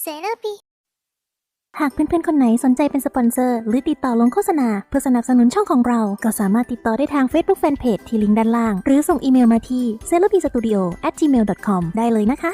เซราปีหากเพื่อนๆ คนไหนสนใจเป็นสปอนเซอร์ หรือติดต่อลงโฆษณา เพื่อสนับสนุนช่องของเรา ก็สามารถติดต่อได้ทาง Facebook Fanpage ที่ลิงก์ด้านล่าง หรือส่งอีเมลมาที่ c e l o p i studio at gmail com ได้เลยนะคะ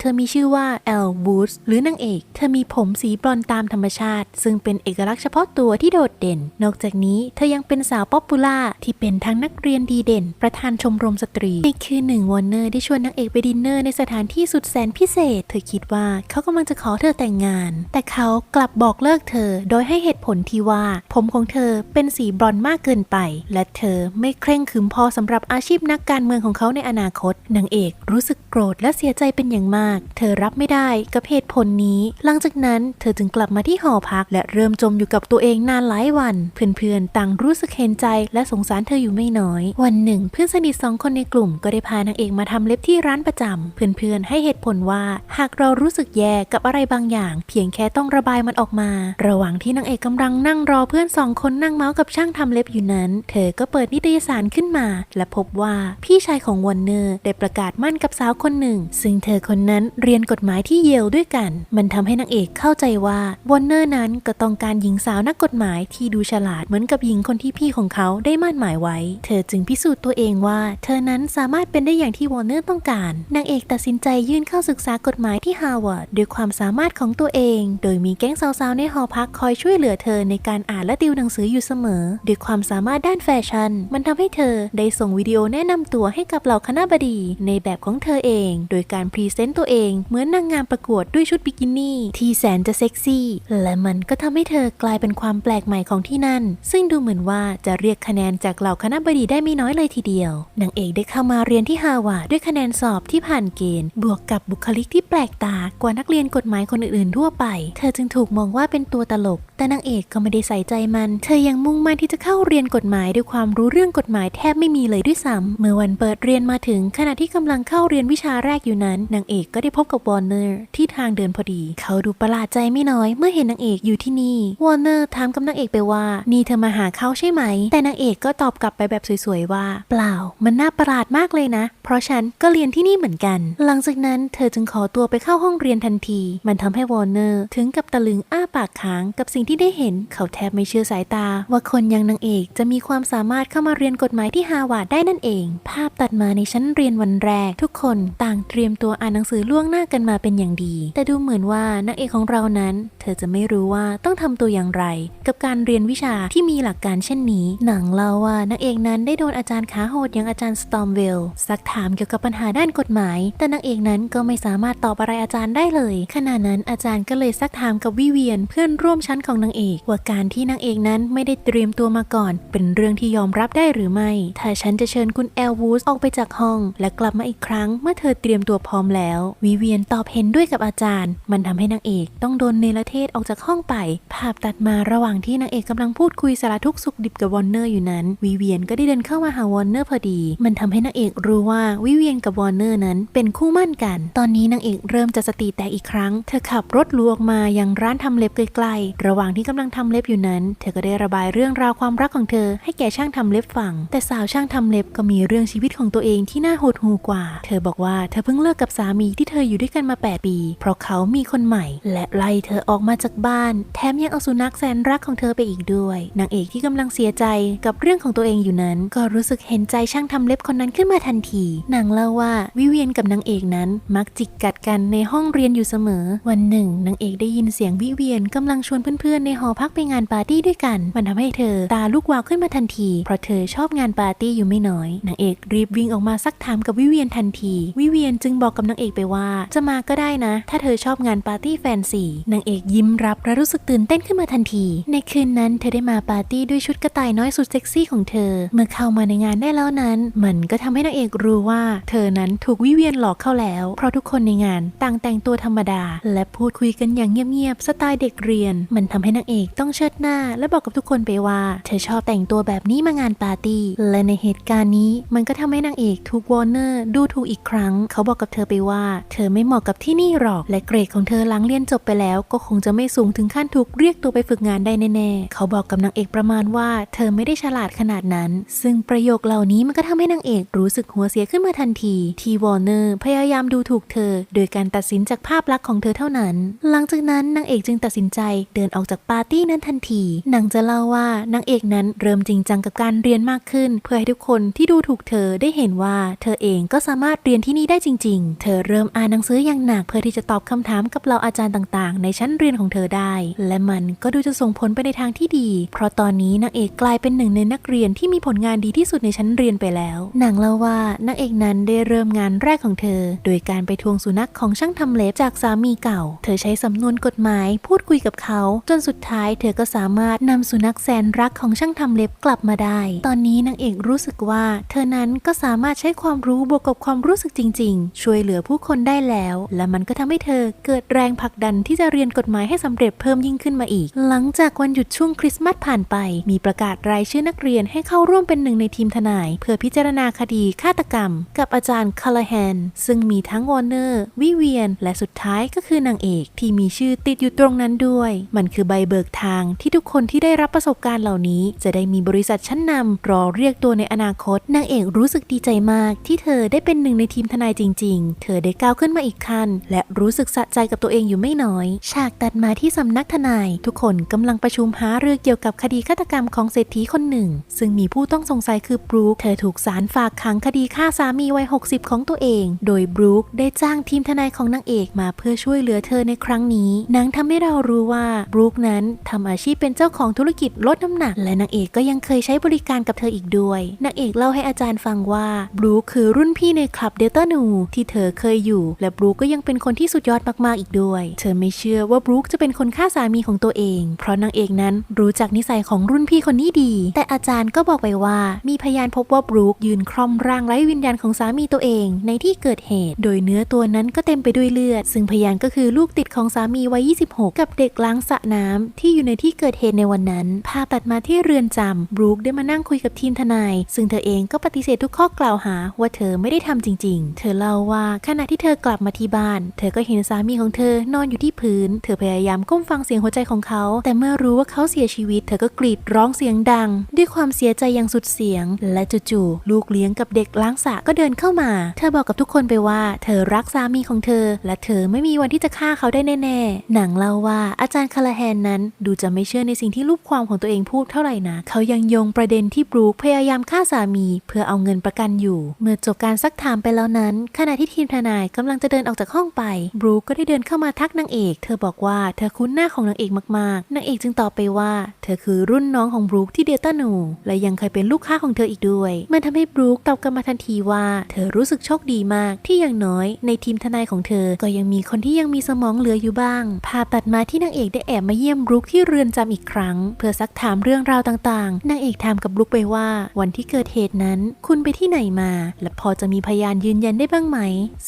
เธอมีชื่อว่าแอลบูสหรือนางเอก เธอมีผมสีบรอนซ์ตามธรรมชาติ ซึ่งเป็นเอกลักษณ์เฉพาะตัวที่โดดเด่น นอกจากนี้เธอยังเป็นสาวป๊อปปูล่าที่เป็นทั้งนักเรียนดีเด่น ประธานชมรมสตรี ในคืนหนึ่งวอร์เนอร์ได้ชวนนางเอกไปดินเนอร์ในสถานที่สุดแสนพิเศษ เธอคิดว่าเขากำลังจะขอเธอแต่งงาน แต่เขากลับบอกเลิกเธอ โดยให้เหตุผลที่ว่า ผมของเธอเป็นสีบรอนซ์มากเกินไป และเธอไม่เคร่งขรึมพอสำหรับอาชีพนักการเมืองของเขาในอนาคตนางเอกรู้สึกโกรธและเสียใจเป็นอย่างมาก เธอรับไม่ได้กับเหตุผลนี้ หลังจากนั้นเธอจึงกลับมาที่หอพัก และเริ่มจมอยู่กับตัวเองนานหลายวัน เพื่อนๆ ต่างรู้สึกเห็นใจและสงสารเธออยู่ไม่น้อย วันหนึ่ง เพื่อนสนิทสองคนในกลุ่มก็ได้พานางเอกมาทำเล็บที่ร้านประจำเพื่อนๆ ให้เหตุผลว่าหากเรารู้สึกแย่กับอะไรบางอย่าง เพียงแค่ต้องระบายมันออกมา ระหว่างที่นางเอกกำลังนั่งรอเพื่อนสองคนนั่งเมาส์กับช่างทำเล็บอยู่นั้น เธอก็เปิดนิตยสารขึ้นมา และพบว่าพี่ชายของวอร์เนอร์ได้ประกาศมั่นกับสาวคนหนึ่ง ซึ่งเธอคนนั้นเรียนกฎหมายที่เยลด้วยกัน มันทำให้นางเอกเข้าใจว่าวอร์เนอร์นั้นก็ต้องการหญิงสาวนักกฎหมายที่ดูฉลาดเหมือนกับหญิงคนที่พี่ของเขาได้มั่นหมายไว้ เธอจึงพิสูจน์ตัวเองว่า เธอนั้นสามารถเป็นได้อย่างที่วอร์เนอร์ต้องการ นางเอกตัดสินใจยื่นเข้าศึกษากฎหมายที่ฮาวาดด้วยความสามารถของตัวเอง โดยมีแก๊งสาวๆในหอพักคอยช่วยเหลือเธอในการอ่านและติวหนังสืออยู่เสมอ ด้วยความสามารถด้านแฟชั่น มันทำให้เธอได้ส่งวิดีโอแนะนำตัวให้กับเหล่าคณะบดีในแบบของเธอเอง โดยการพรีเซนต์ตัวเองเหมือนนางงามประกวดด้วยชุดบิกินี่ที่แสนจะเซ็กซี่ และมันก็ทำให้เธอกลายเป็นความแปลกใหม่ของที่นั่น ซึ่งดูเหมือนว่าจะเรียกคะแนนจากเหล่าคณะบดีได้ไม่น้อยเลยทีเดียวนางเอกได้เข้ามาเรียนที่ฮาวาดด้วยคะแนนสอบที่ผ่านเกณฑ์ บวกกับบุคลิกที่แปลกตากว่านักเรียนกฎหมายคนอื่นๆทั่วไป เธอจึงถูกมองว่าเป็นตัวตลก แต่นางเอกก็ไม่ได้ใส่ใจมัน เธอยังมุ่งมั่นที่จะเข้าเรียนกฎหมายด้วยความรู้เรื่องกฎหมายแทบไม่มีเลยด้วยซ้ำเมื่อวันเปิดเรียนมาถึงขณะที่กำลังเข้าเรียนวิชาแรกอยู่นั้นนางเอกก็ได้พบกับวอร์เนอร์ที่ทางเดินพอดี เขาดูประหลาดใจไม่น้อยเมื่อเห็นนางเอกอยู่ที่นี่ วอร์เนอร์ถามกับนางเอกไปว่า นี่เธอมาหาเขาใช่ไหม แต่นางเอกก็ตอบกลับไปแบบสวยๆว่า เปล่า มันน่าประหลาดมากเลยนะ เพราะฉันก็เรียนที่นี่เหมือนกัน หลังจากนั้นเธอจึงขอตัวไปเข้าห้องเรียนทันที มันทำให้วอร์เนอร์ถึงกับตะลึงอ้าปากค้างกับสิ่งที่ได้เห็น เขาแทบไม่เชื่อสายตา ว่าคนอย่างนางเอกจะมีความสามารถเข้ามาเรียนกฎหมายที่ฮาวาดได้นั่นเอง ภาพตัดมาในชั้นเรียนวันแรก ทุกคนต่างเตรียมตัวอ่านหนังสือล่วงหน้ากันมาเป็นอย่างดี แต่ดูเหมือนว่านางเอกของเรานั้น เธอจะไม่รู้ว่าต้องทำตัวอย่างไร กับการเรียนวิชาที่มีหลักการเช่นนี้ หนังเล่าว่านางเอกนั้นได้โดนอาจารย์ขาโหดอย่างอาจารย์สตอมเวลซักถามเกี่ยวกับปัญหาด้านกฎหมาย แต่นางเอกนั้นก็ไม่สามารถตอบอะไรอาจารย์ได้เลย ขณะนั้นอาจารย์ก็เลยซักถามกับวิเวียนเพื่อนร่วมชั้นของนางเอกว่าการที่นางเอกนั้นไม่ได้เตรียมตัวมาก่อน เป็นเรื่องที่ยอมรับได้หรือไม่ ถ้าฉันจะเชิญคุณแอลวูสออกไปจากห้อง และกลับมาอีกครั้งเมื่อเธอเตรียมตัวพร้อมแล้ววิเวียนตอบเห็นด้วยกับอาจารย์ มันทำให้นางเอกต้องโดนเนรเทศออกจากห้องไป ภาพตัดมาระหว่างที่นางเอกกำลังพูดคุยสารทุกข์สุขดิบกับวอร์เนอร์อยู่นั้น วิเวียนก็ได้เดินเข้ามาหาวอร์เนอร์พอดี มันทำให้นางเอกรู้ว่าวิเวียนกับวอร์เนอร์นั้นเป็นคู่มั่นกัน ตอนนี้นางเอกเริ่มจะสติแตกอีกครั้ง เธอขับรถลวงมายังร้านทำเล็บใกล้ๆ ระหว่างที่กำลังทำเล็บอยู่นั้น เธอก็ได้ระบายเรื่องราวความรักของเธอ ให้แก่ช่างทำเล็บฟัง แต่สาวช่างทำเล็บก็มีเรื่องชีวิตของตัวเองที่น่าหดหูกว่า เธอบอกว่าเธอเพิ่งเลิกกับสามีที่เธออยู่ด้วยกันมา 8 ปี เพราะเขามีคนใหม่ และไล่เธอออกมาจากบ้าน แถมยังเอาสุนัขแสนรักของเธอไปอีกด้วย นางเอกที่กำลังเสียใจกับเรื่องของตัวเองอยู่นั้น ก็รู้สึกเห็นใจช่างทำเล็บคนนั้นขึ้นมาทันที นางเล่าว่าวิเวียนกับนางเอกนั้นมักจิกกัดกันในห้องเรียนอยู่เสมอ วันหนึ่งนางเอกได้ยินเสียงวิเวียนกำลังชวนเพื่อนๆ ในหอพักไปงานปาร์ตี้ด้วยกัน มันทำให้เธอตาลุกวาวขึ้นมาทันที เพราะเธอชอบงานปาร์ตี้อยู่ไม่น้อย นางเอกรีบวิ่งออกมาซักถามกับวิเวียนทันที วิเวียนจึงบอกกับนางเอกไปว่า จะมาก็ได้นะ ถ้าเธอชอบงานปาร์ตี้แฟนซีนางเอกยิ้มรับและรู้สึกตื่นเต้นขึ้นมาทันที ในคืนนั้นเธอได้มาปาร์ตี้ด้วยชุดกระต่ายน้อยสุดเซ็กซี่ของเธอ เมื่อเข้ามาในงานได้แล้วนั้น มันก็ทำให้นางเอกรู้ว่าเธอนั้นถูกวิเวียนหลอกเข้าแล้ว เพราะทุกคนในงานต่างแต่งตัวธรรมดา และพูดคุยกันอย่างเงียบๆสไตล์เด็กเรียน มันทำให้นางเอกต้องเชิดหน้า และบอกกับทุกคนไปว่า เธอชอบแต่งตัวแบบนี้มางานปาร์ตี้และในเหตุการณ์นี้มันก็ทำให้นางเอกถูกวอร์เนอร์ดูถูกอีกครั้ง เขาบอกกับเธอไปว่าว่าเธอไม่เหมาะกับที่นี่หรอก และเกรดของเธอหลังเรียนจบไปแล้ว ก็คงจะไม่สูงถึงขั้นถูกเรียกตัวไปฝึกงานได้แน่ๆ เขาบอกกับนางเอกประมาณว่า เธอไม่ได้ฉลาดขนาดนั้น ซึ่งประโยคเหล่านี้มันก็ทำให้นางเอกรู้สึกหัวเสียขึ้นมาทันที ทีวอร์เนอร์พยายามดูถูกเธอ โดยการตัดสินจากภาพลักษณ์ของเธอเท่านั้น หลังจากนั้นนางเอกจึงตัดสินใจเดินออกจากปาร์ตี้นั้นทันทีนางจะเล่าว่านางเอกนั้นเริ่มจริงจังกับการเรียนมากขึ้น เพื่อให้ทุกคนที่ดูถูกเธอได้เห็นว่า เธอเองก็สามารถเรียนที่นี่ได้จริง ๆ เธอเริ่มอ่านหนังสืออย่างหนักเพื่อที่จะตอบคำถามกับเหล่าอาจารย์ต่างๆ ในชั้นเรียนของเธอได้ และมันก็ดูจะส่งผลไปในทางที่ดี เพราะตอนนี้นางเอกกลายเป็นหนึ่งในนักเรียนที่มีผลงานดีที่สุดในชั้นเรียนไปแล้วนางเล่าว่านางเอกนั้นได้เริ่มงานแรกของเธอ โดยการไปทวงสุนัขของช่างทำเล็บจากสามีเก่า เธอใช้สำนวนกฎหมายพูดคุยกับเขา จนสุดท้ายเธอก็สามารถนำสุนัขแสนรักของช่างทำเล็บกลับมาได้ ตอนนี้นางเอกรู้สึกว่า เธอนั้นก็สามารถใช้ความรู้บวกกับความรู้สึกจริง ๆ ช่วยเหลือผู้คนได้แล้ว และมันก็ทำให้เธอเกิดแรงผลักดันที่จะเรียนกฎหมายให้สำเร็จเพิ่มยิ่งขึ้นมาอีก หลังจากวันหยุดช่วงคริสต์มาสผ่านไป มีประกาศรายชื่อนักเรียนให้เข้าร่วมเป็นหนึ่งในทีมทนาย เพื่อพิจารณาคดีฆาตกรรม กับอาจารย์คาร์ลแฮนซึ่งมีทั้งวอร์เนอร์วิเวียน และสุดท้ายก็คือนางเอกที่มีชื่อติดอยู่ตรงนั้นด้วย มันคือใบเบิกทางที่ทุกคนที่ได้รับประสบการณ์เหล่านี้ จะได้มีบริษัทชั้นนำรอเรียกตัวในอนาคตนางเอกรู้สึกดีใจมาก ที่เธอได้เป็นหนึ่งในทีมทนายจริง ๆ เธอได้ก้าวขึ้นมาอีกขั้นและรู้สึกสะใจกับตัวเองอยู่ไม่น้อย ฉากตัดมาที่สำนักทนาย ทุกคนกำลังประชุมหาเรื่องเกี่ยวกับคดีฆาตกรรมของเศรษฐีคนหนึ่ง ซึ่งมีผู้ต้องสงสัยคือบรูคเธอถูกศาลฝากขังคดีฆ่าสามีวัย 60 ของตัวเอง โดยบรูคได้จ้างทีมทนายของนางเอกมาเพื่อช่วยเหลือเธอในครั้งนี้นางทำให้เรารู้ว่าบรูคนั้นทำอาชีพเป็นเจ้าของธุรกิจลดน้ำหนัก และนางเอกก็ยังเคยใช้บริการกับเธออีกด้วยนางเอกเล่าให้อาจารย์ฟังว่าบรูคคือรุ่นพี่ในคลับเดลต้านูที่เธอเคยอยู่ และบรูคก็ยังเป็นคนที่สุดยอดมากๆอีกด้วย เธอไม่เชื่อว่าบรูคจะเป็นคนฆ่าสามีของตัวเอง เพราะนางเอกนั้นรู้จักนิสัยของรุ่นพี่คนนี้ดี แต่อาจารย์ก็บอกไปว่า มีพยานพบว่าบรูคยืนคร่อมร่างไร้วิญญาณของสามีตัวเอง ในที่เกิดเหตุ โดยเนื้อตัวนั้นก็เต็มไปด้วยเลือด ซึ่งพยานก็คือลูกติดของสามีวัย 26 กับเด็กล้างสระน้ำที่อยู่ในที่เกิดเหตุในวันนั้นภาพตัดมาที่เรือนจำบรูคได้มานั่งคุยกับทีมทนาย ซึ่งเธอเองก็ปฏิเสธทุกข้อกล่าวหาว่าเธอไม่ได้ทำจริง ๆ เธอเล่าว่าขณะณะที่เธอกลับมาที่บ้าน เธอก็เห็นสามีของเธอนอนอยู่ที่พื้น เธอพยายามก้มฟังเสียงหัวใจของเขา แต่เมื่อรู้ว่าเขาเสียชีวิต เธอก็กรีดร้องเสียงดัง ด้วยความเสียใจอย่างสุดเสียง และจู่ๆลูกเลี้ยงกับเด็กล้างสระก็เดินเข้ามา เธอบอกกับทุกคนไปว่า เธอรักสามีของเธอ และเธอไม่มีวันที่จะฆ่าเขาได้แน่ๆ หนังเล่าว่าอาจารย์คาราแฮนนั้น ดูจะไม่เชื่อในสิ่งที่ลูกความของตัวเองพูดเท่าไหร่นะ เขายังโยงประเด็นที่บรูคพยายามฆ่าสามี เพื่อเอาเงินประกันอยู่ เมื่อจบการซักถามไปแล้วนั้น ขณะที่ทีมทนายกำลังจะเดินออกจากห้องไป บรูคก็ได้เดินเข้ามาทักนางเอก เธอบอกว่าเธอคุ้นหน้าของนางเอกมากๆ นางเอกจึงตอบไปว่า เธอคือรุ่นน้องของบรูคที่เดลต้านู และยังเคยเป็นลูกค้าของเธออีกด้วย มันทำให้บรูคตอบกลับมาทันทีว่า เธอรู้สึกโชคดีมากที่อย่างน้อย ในทีมทนายของเธอ ก็ยังมีคนที่ยังมีสมองเหลืออยู่บ้าง ภาพตัดมาที่นางเอกได้แอบมาเยี่ยมบรูคที่เรือนจำอีกครั้ง เพื่อซักถามเรื่องราวต่างๆ นางเอกถามกับบรูคไปว่า วันที่เกิดเหตุนั้น คุณไปที่ไหนมา และพอจะมีพยานยืนยันได้บ้างไหม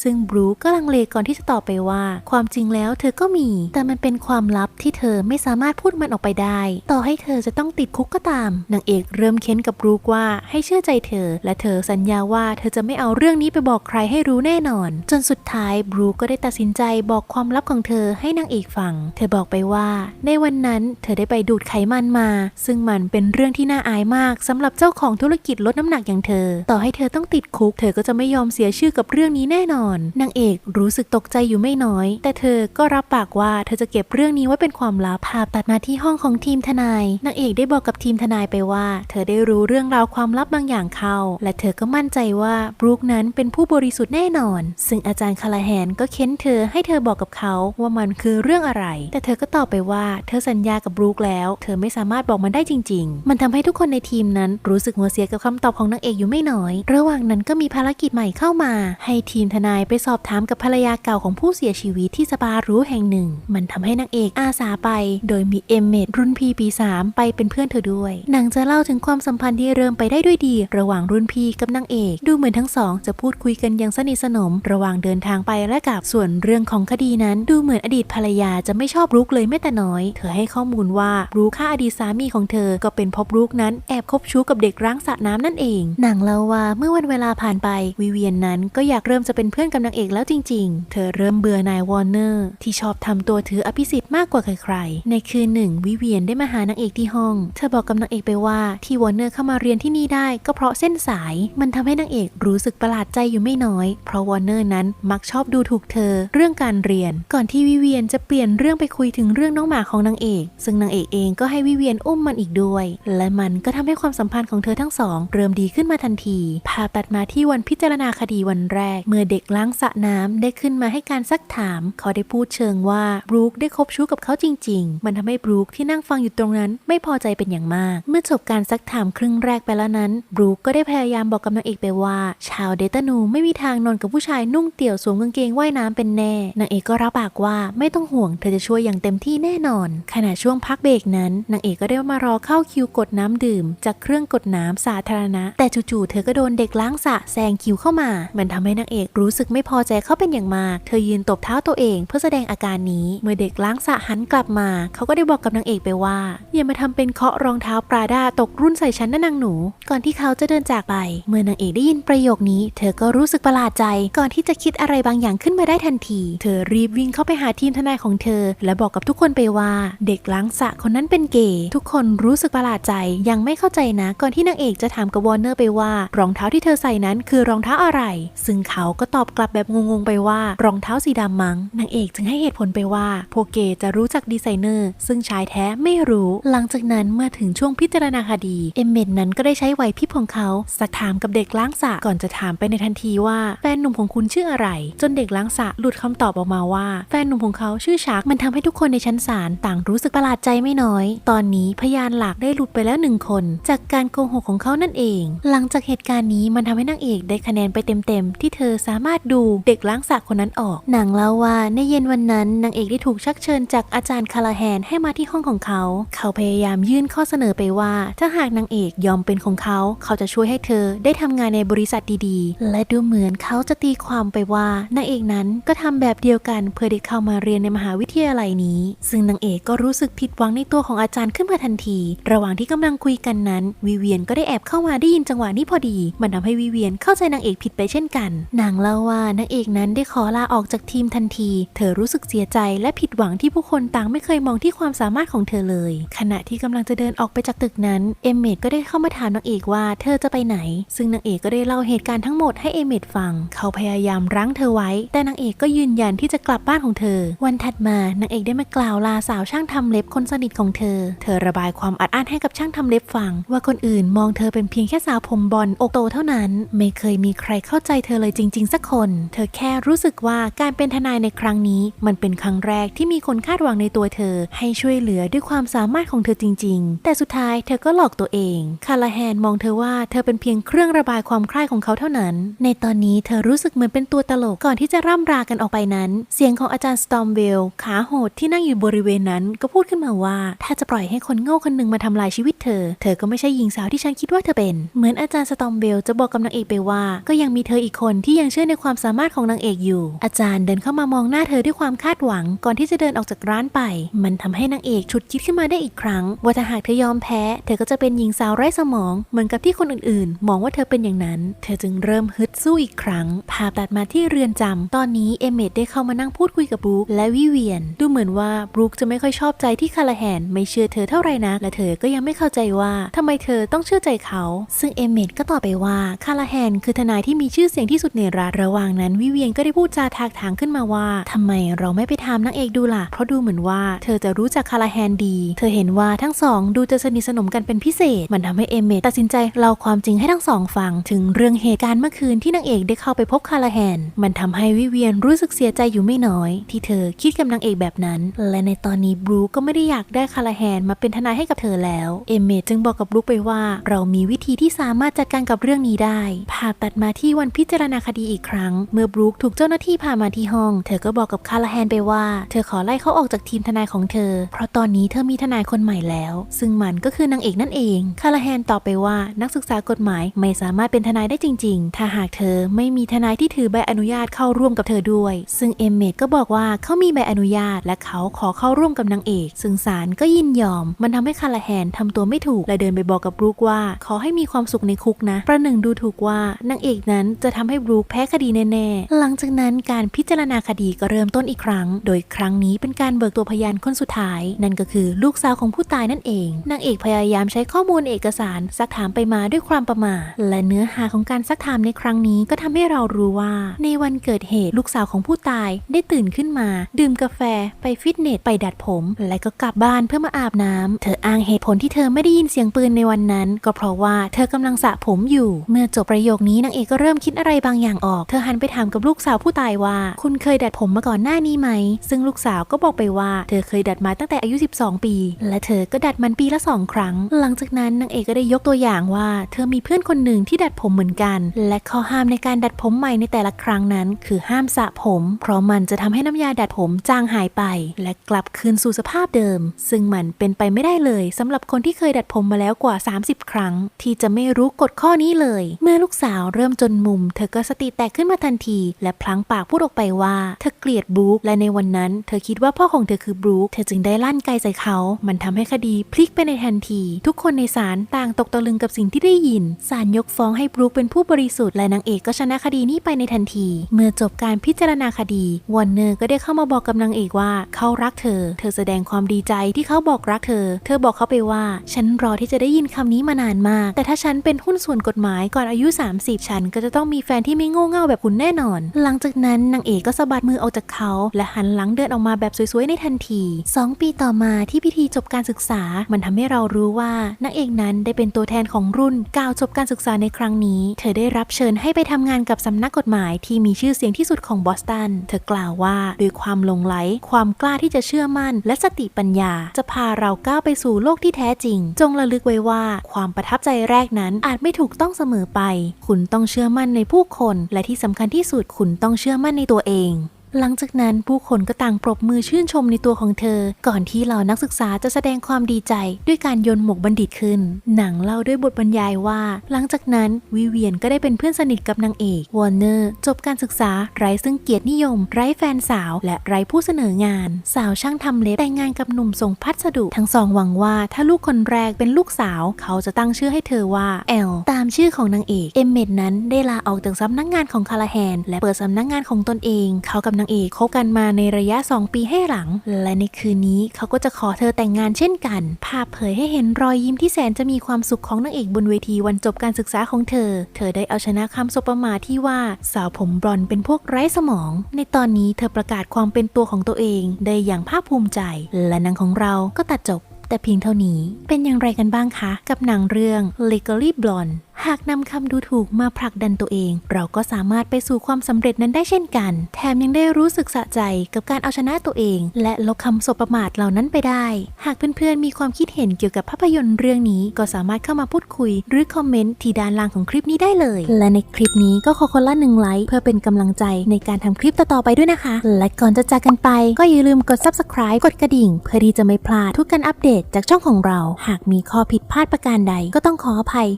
ซึ่งบรูก็ลังเลก่อนที่จะตอบไปว่า ความจริงแล้วเธอก็มี แต่มันเป็นความลับที่เธอไม่สามารถพูดมันออกไปได้ ต่อให้เธอจะต้องติดคุกก็ตามนางเอกเริ่มเค้นกับบรูว่าให้เชื่อใจเธอ และเธอสัญญาว่าเธอจะไม่เอาเรื่องนี้ไปบอกใครให้รู้แน่นอน จนสุดท้ายบรูก็ได้ตัดสินใจบอกความลับของเธอให้นางเอกฟัง เธอบอกไปว่า ในวันนั้นเธอได้ไปดูดไขมันมา ซึ่งมันเป็นเรื่องที่น่าอายมากสำหรับเจ้าของธุรกิจลดน้ำหนักอย่างเธอ ต่อให้เธอต้องติดคุก เธอก็จะไม่ยอมเสียชื่อกับเรื่องนี้แน่นอนนางเอกรู้สึกตกใจอยู่ไม่น้อย แต่เธอก็รับปากว่าเธอจะเก็บเรื่องนี้ไว้เป็นความลับภาพตัดมาที่ห้องของทีมทนาย นางเอกได้บอกกับทีมทนายไปว่า เธอได้รู้เรื่องราวความลับบางอย่างเข้า และเธอก็มั่นใจว่าบรูคนั้นเป็นผู้บริสุทธิ์แน่นอน ซึ่งอาจารย์คาราแฮนก็เค้นเธอให้เธอบอกกับเขาว่ามันคือเรื่องอะไร แต่เธอก็ตอบไปว่าเธอสัญญากับบรูคแล้ว เธอไม่สามารถบอกมันได้จริง ๆ มันทำให้ทุกคนในทีมนั้นรู้สึกหัวเสียกับคำตอบของนางเอกอยู่ไม่น้อย ระหว่างนั้นก็มีภารกิจใหม่เข้ามา ให้ทีมทนายไปสอบถามกับภรรยาเก่าของผู้เสียชีวิตที่สปารู้แห่งหนึ่ง มันทำให้นางเอกอาสาไป โดยมีเอมเมดรุ่นพี่ปีสามไปเป็นเพื่อนเธอด้วยหนังจะเล่าถึงความสัมพันธ์ที่เริ่มไปได้ด้วยดี ระหว่างรุ่นพี่กับนางเอก ดูเหมือนทั้งสอง จะพูดคุยกันอย่างสนิทสนม ระหว่างเดินทางไปและกลับส่วนเรื่องของคดีนั้น ดูเหมือนอดีตภรรยาจะไม่ชอบรุกเลยแม้แต่น้อย เธอให้ข้อมูลว่ารู้ฆ่าอดีตสามีของเธอก็เป็นพบรุกนั้นแอบคบชู้กับเด็กร้างสระน้ำนั่นเองหนังเล่าว่าเมื่อวันเวลาผ่านไปวิเวียนนั้นก็อยากเริ่มจะเป็นเพื่อนกับนางเอกแล้วจริง ๆ เธอเริ่มเบื่อนาย วอร์เนอร์ ที่ชอบทำตัวถืออภิสิทธิ์มากกว่าใครๆ ในคืนหนึ่ง วิเวียนได้มาหานางเอกที่ห้อง เธอบอกกับนางเอกไปว่าที่วอร์เนอร์เข้ามาเรียนที่นี่ได้ก็เพราะเส้นสาย มันทำให้นางเอกรู้สึกประหลาดใจอยู่ไม่น้อย เพราะวอร์เนอร์นั้นมักชอบดูถูกเธอเรื่องการเรียน ก่อนที่วิเวียนจะเปลี่ยนเรื่องไปคุยถึงเรื่องน้องหมาของนางเอก ซึ่งนางเอกเองก็ให้วิเวียนอุ้มมันอีกด้วย และมันก็ทำให้ความสัมพันธ์ของเธอทั้งสองเริ่มดีขึ้นมาทันทีพาตัดมาที่วันพิจารณาคดีวันแรก เมื่อเด็กล้าางสระน้ำได้ขึ้นมาให้การซักถาม เขาได้พูดเชิงว่าบรูคได้คบชู้กับเขาจริง ๆ มันทำให้บรูคที่นั่งฟังอยู่ตรงนั้น ไม่พอใจเป็นอย่างมาก เมื่อจบการซักถามครึ่งแรกไปแล้วนั้นบรูคก็ได้พยายามบอกกับนางเอกไปว่า ชาวเดตานูไม่มีทางนอนกับผู้ชายนุ่งเตี่ยวสวมกางเกงว่ายน้ำเป็นแน่นางเอกก็รับปากว่าไม่ต้องห่วงเธอจะช่วยอย่างเต็มที่แน่นอน ขณะช่วงพักเบรกนั้นนางเอกก็ได้มารอเข้าคิวกดน้ำดื่ม จากเครื่องกดน้ำสาธารณะ แต่จู่ๆเธอก็โดนเด็กล้างสระแซงคิวเข้ามา มันทำให้นางเอกรู้สึกไม่พอใจเขาเป็นอย่างมาก เธอยืนตบเท้าตัวเองเพื่อแสดงอาการนี้ เมื่อเด็กล้างสะหันกลับมา เขาก็ได้บอกกับนางเอกไปว่า อย่ามาทำเป็นเคาะรองเท้าปราดาตกรุ่นใส่ฉันนะนางหนู ก่อนที่เขาจะเดินจากไป เมื่อนางเอกได้ยินประโยคนี้ เธอก็รู้สึกประหลาดใจ ก่อนที่จะคิดอะไรบางอย่างขึ้นมาได้ทันที เธอรีบวิ่งเข้าไปหาทีมทนายของเธอ และบอกกับทุกคนไปว่า เด็กล้างสะคนนั้นเป็นเกย์ทุกคนรู้สึกประหลาดใจยังไม่เข้าใจนะ ก่อนที่นางเอกจะถามกับวอร์เนอร์ไปว่ารองเท้าที่เธอใส่นั้นคือรองเท้าอะไร ซึ่งเขาก็ตอบกลับแบบงงๆไปว่ารองเท้าสีดำมั้งนางเอกจึงให้เหตุผลไปว่าพวกเกจะรู้จักดีไซเนอร์ ซึ่งชายแท้ไม่รู้ หลังจากนั้นเมื่อถึงช่วงพิจารณาคดี เอมเมดนั้นก็ได้ใช้ไหวพริบของเขาสักถามกับเด็กล้างสระก่อนจะถามไปในทันทีว่าแฟนหนุ่มของคุณชื่ออะไร จนเด็กล้างสระหลุดคำตอบออกมาว่า แฟนหนุ่มของเขาชื่อชักมันทำให้ทุกคนในชั้นศาลต่างรู้สึกประหลาดใจไม่น้อย ตอนนี้พยานหลักได้หลุดไปแล้วหนึ่งคน จากการโกหกของเขานั่นเอง หลังจากเหตุการณ์นี้มันทำให้นางเอกได้คะแนนไปเต็มๆที่เธอสามารถดูเด็กล้างสระคนนั้นออก หนังเล่าว่าในเย็นวันนั้นนางเอกได้ถูกชักเชิญจากอาจารย์คาราแฮนให้มาที่ห้องของเขา เขาพยายามยื่นข้อเสนอไปว่า ถ้าหากนางเอกยอมเป็นของเขา เขาจะช่วยให้เธอได้ทำงานในบริษัทดีๆ และดูเหมือนเขาจะตีความไปว่านางเอกนั้นก็ทำแบบเดียวกันเพื่อได้เข้ามาเรียนในมหาวิทยาลัยนี้ ซึ่งนางเอกก็รู้สึกผิดหวังในตัวของอาจารย์ขึ้นมาทันที ระหว่างที่กำลังคุยกันนั้น วิเวียนก็ได้แอบเข้ามาได้ยินจังหวะนี้พอดี มันทำให้วิเวียนเข้าใจนางเอกผิดไปเช่นกันนางเล่าว่านางเอกนั้นได้ขอลาออกจากทีมทันที เธอรู้สึกเสียใจและผิดหวังที่ผู้คนต่างไม่เคยมองที่ความสามารถของเธอเลย ขณะที่กำลังจะเดินออกไปจากตึกนั้น เอมเมดก็ได้เข้ามาถามนางเอกว่าเธอจะไปไหน ซึ่งนางเอกก็ได้เล่าเหตุการณ์ทั้งหมดให้เอมเมดฟัง เขาพยายามรั้งเธอไว้ แต่นางเอกก็ยืนยันที่จะกลับบ้านของเธอ วันถัดมานางเอกได้มากล่าวลาสาวช่างทำเล็บคนสนิทของเธอ เธอระบายความอัดอั้นให้กับช่างทำเล็บฟัง ว่าคนอื่นมองเธอเป็นเพียงแค่สาวผมบอลอกโตเท่านั้น ไม่เคยมีใครเข้าใจเธอเลยจริง ๆ สักคนเธอแค่รู้สึกว่าการเป็นทนายในครั้งนี้ มันเป็นครั้งแรกที่มีคนคาดหวังในตัวเธอ ให้ช่วยเหลือด้วยความสามารถของเธอจริง ๆ แต่สุดท้ายเธอก็หลอกตัวเอง คาราแฮนมองเธอว่าเธอเป็นเพียงเครื่องระบายความใคร่ของเขาเท่านั้น ในตอนนี้เธอรู้สึกเหมือนเป็นตัวตลกก่อนที่จะร่ำรากันออกไปนั้น เสียงของอาจารย์สตอมเวลขาโหดที่นั่งอยู่บริเวณนั้นก็พูดขึ้นมาว่า ถ้าจะปล่อยให้คนโง่คนหนึ่งมาทำลายชีวิตเธอ เธอก็ไม่ใช่หญิงสาวที่ฉันคิดว่าเธอเป็น เหมือนอาจารย์สตอมเวลจะบอกกับนางเอกไปว่า ก็ยังมีเธออีกคนที่ยังเชื่อในความความสามารถของนางเอกอยู่ อาจารย์เดินเข้ามามองหน้าเธอด้วยความคาดหวังก่อนที่จะเดินออกจากร้านไป มันทำให้นางเอกฉุดคิดขึ้นมาได้อีกครั้ง ว่าถ้าหากเธอยอมแพ้ เธอก็จะเป็นหญิงสาวไร้สมอง เหมือนกับที่คนอื่นๆ มองว่าเธอเป็นอย่างนั้น เธอจึงเริ่มฮึดสู้อีกครั้งภาพตัดมาที่เรือนจำตอนนี้เอเมดได้เข้ามานั่งพูดคุยกับบรูคและวิเวียน ดูเหมือนว่าบรูคจะไม่ค่อยชอบใจที่คาราแฮนไม่เชื่อเธอเท่าไหร่นักและเธอก็ยังไม่เข้าใจว่าทำไมเธอต้องเชื่อใจเขา ซึ่งเอเมดก็ตอบไปว่าคาราแฮนคือทนายที่มีชื่อเสียงที่สุดในรัฐระหว่างนั้นวิเวียนก็ได้พูดจาทากถางขึ้นมาว่าทำไมเราไม่ไปถามนางเอกดูล่ะ เพราะดูเหมือนว่าเธอจะรู้จักคาราแฮนดี เธอเห็นว่าทั้งสองดูจะสนิทสนมกันเป็นพิเศษ มันทำให้เอเมดตัดสินใจเล่าความจริงให้ทั้งสองฟัง ถึงเรื่องเหตุการณ์เมื่อคืนที่นางเอกได้เข้าไปพบคาราแฮน มันทำให้วิเวียนรู้สึกเสียใจอยู่ไม่น้อย ที่เธอคิดกับนางเอกแบบนั้น และในตอนนี้บรูก็ไม่ได้อยากได้คาราแฮนมาเป็นทนายให้กับเธอแล้ว เอเมดจึงบอกกับบรูไปว่า เรามีวิธีที่สามารถจัดการกับเรื่องนี้ได้ภาพตัดมาที่วันพิจารณาคดีอีกครั้งเมื่อบรูคถูกเจ้าหน้าที่พามาที่ห้อง เธอก็บอกกับคาราแฮนไปว่า เธอขอไล่เขาออกจากทีมทนายของเธอ เพราะตอนนี้เธอมีทนายคนใหม่แล้ว ซึ่งมันก็คือนางเอกนั่นเอง คาราแฮนตอบไปว่านักศึกษากฎหมายไม่สามารถเป็นทนายได้จริง ๆ ถ้าหากเธอไม่มีทนายที่ถือใบอนุญาตเข้าร่วมกับเธอด้วย ซึ่งเอมเมดก็บอกว่าเขามีใบอนุญาต และเขาขอเข้าร่วมกับนางเอก ซึ่งศาลก็ยินยอม มันทำให้คาราแฮนทำตัวไม่ถูกและเดินไปบอกกับบรูคว่า ขอให้มีความสุขในคุกนะ ประหนึ่งดูถูกว่านางเอกนั้นจะทำให้บรูคแพ้คดีแน่ ๆ หลังจากนั้นการพิจารณาคดีก็เริ่มต้นอีกครั้ง โดยครั้งนี้เป็นการเบิกตัวพยานคนสุดท้าย นั่นก็คือลูกสาวของผู้ตายนั่นเองนางเอกพยายามใช้ข้อมูลเอกสารซักถามไปมาด้วยความประมาทและเนื้อหาของการซักถามในครั้งนี้ก็ทำให้เรารู้ว่า ในวันเกิดเหตุลูกสาวของผู้ตายได้ตื่นขึ้นมา ดื่มกาแฟ ไปฟิตเนสไปดัดผม และก็กลับบ้านเพื่อมาอาบน้ำเธออ้างเหตุผลที่เธอไม่ได้ยินเสียงปืนในวันนั้น ก็เพราะว่าเธอกำลังสระผมอยู่ เมื่อจบประโยคนี้นางเอกก็เริ่มคิดอะไรบางอย่างออก เธอหันไปถามกับลูกสาวผู้ตายว่า คุณเคยดัดผมมาก่อนหน้านี้ไหม ซึ่งลูกสาวก็บอกไปว่า เธอเคยดัดมาตั้งแต่อายุ 12 ปี และเธอก็ดัดมันปีละสองครั้ง หลังจากนั้นนางเอกก็ได้ยกตัวอย่างว่า เธอมีเพื่อนคนหนึ่งที่ดัดผมเหมือนกัน และข้อห้ามในการดัดผมใหม่ในแต่ละครั้งนั้น คือห้ามสระผม เพราะมันจะทำให้น้ำยาดัดผมจางหายไป และกลับคืนสู่สภาพเดิม ซึ่งมันเป็นไปไม่ได้เลยสำหรับคนที่เคยดัดผมมาแล้วกว่า 30 ครั้ง ที่จะไม่รู้กฎข้อนี้เลย เมื่อลูกสาวเริ่มจนมุม เธอก็สติแตกขึ้นมาทันทีและพลั้งปากพูดออกไปว่าเธอเกลียดบรูคและในวันนั้น เธอคิดว่าพ่อของเธอคือบรูคเธอจึงได้ลั่นไกใส่เขา มันทำให้คดีพลิกไปในทันที ทุกคนในศาลต่างตกตะลึงกับสิ่งที่ได้ยินศาลยกฟ้องให้บรูคเป็นผู้บริสุทธิ์และนางเอกก็ชนะคดีนี้ไปในทันที เมื่อจบการพิจารณาคดีวอร์เนอร์ก็ได้เข้ามาบอกกับนางเอกว่าเขารักเธอ เธอแสดงความดีใจที่เขาบอกรักเธอ เธอบอกเขาไปว่า ฉันรอที่จะได้ยินคำนี้มานานมาก แต่ถ้าฉันเป็นหุ้นส่วนกฎหมายก่อนอายุ 30 ฉันก็จะต้องมีแฟนที่ไม่โง่เง่าแบบคุณแน่นอน หลังจากนั้นนางเอกก็สะบัดมือออกจากเขา และหันหลังเดินออกมาแบบสวยๆในทันที 2 ปีต่อมาที่พิธีจบการศึกษา มันทำให้เรารู้ว่านางเอกนั้นได้เป็นตัวแทนของรุ่นก้าวจบการศึกษาในครั้งนี้ เธอได้รับเชิญให้ไปทำงานกับสำนักกฎหมายที่มีชื่อเสียงที่สุดของบอสตัน เธอกล่าวว่าด้วยความลงไหล ความกล้าที่จะเชื่อมั่น และสติปัญญา จะพาเราก้าวไปสู่โลกที่แท้จริง จงระลึกไว้ว่าความประทับใจแรกนั้นอาจไม่ถูกต้องเสมอไป คุณต้องเชื่อมั่นในผู้คนและที่สำคัญที่สุดคุณต้องเชื่อมั่นในตัวเอง หลังจากนั้นผู้คนก็ต่างปรบมือชื่นชมในตัวของเธอ ก่อนที่เหล่านักศึกษาจะแสดงความดีใจ ด้วยการโยนหมวกบัณฑิตขึ้น หนังเล่าด้วยบทบรรยายว่า หลังจากนั้นวิเวียนก็ได้เป็นเพื่อนสนิทกับนางเอกวอร์เนอร์จบการศึกษาไร้ซึ่งเกียรตินิยม ไร้แฟนสาวและไร้ผู้เสนองาน สาวช่างทำเล็บแต่งงานกับหนุ่มส่งพัสดุทั้งสองหวังว่าถ้าลูกคนแรกเป็นลูกสาว เขาจะตั้งชื่อให้เธอว่าแอลตามชื่อของนางเอกเอมเมดนั้นได้ลาออกจากสำนักงานของคาราแฮนและเปิดสำนักงานของตนเองเขากับนางเอกคบกันมาในระยะ 2 ปีให้หลัง และในคืนนี้เขาก็จะขอเธอแต่งงานเช่นกัน ภาพเผยให้เห็นรอยยิ้มที่แสนจะมีความสุขของนางเอกบนเวทีวันจบการศึกษาของเธอ เธอได้เอาชนะคำสบประมาทที่ว่าสาวผมบลอนด์เป็นพวกไร้สมอง ในตอนนี้เธอประกาศความเป็นตัวของตัวเอง ได้อย่างภาคภูมิใจ และนังของเราก็ตัดจบ แต่เพียงเท่านี้เป็นอย่างไรกันบ้างคะ กับหนังเรื่อง Legally Blonde หากนำคำดูถูกมาผลักดันตัวเอง เราก็สามารถไปสู่ความสำเร็จนั้นได้เช่นกัน แถมยังได้รู้สึกสะใจกับการเอาชนะตัวเอง และลบคำสบประมาทเหล่านั้นไปได้ หากเพื่อนๆมีความคิดเห็นเกี่ยวกับภาพยนตร์เรื่องนี้ ก็สามารถเข้ามาพูดคุย หรือคอมเมนต์ที่ด้านล่างของคลิปนี้ได้เลย และในคลิปนี้ก็ขอคนละหนึ่งไลค์เพื่อเป็นกำลังใจในการทำคลิปต่อๆไปด้วยนะคะ และก่อนจะจากกันไป ก็อย่าลืมกด subscribe กดกระดิ่ง เพื่อที่จะไม่พลาดทุกการอัปเดตจากช่องของเรา หากมีข้อผิดพลาดประการใดก็ต้องขออภัย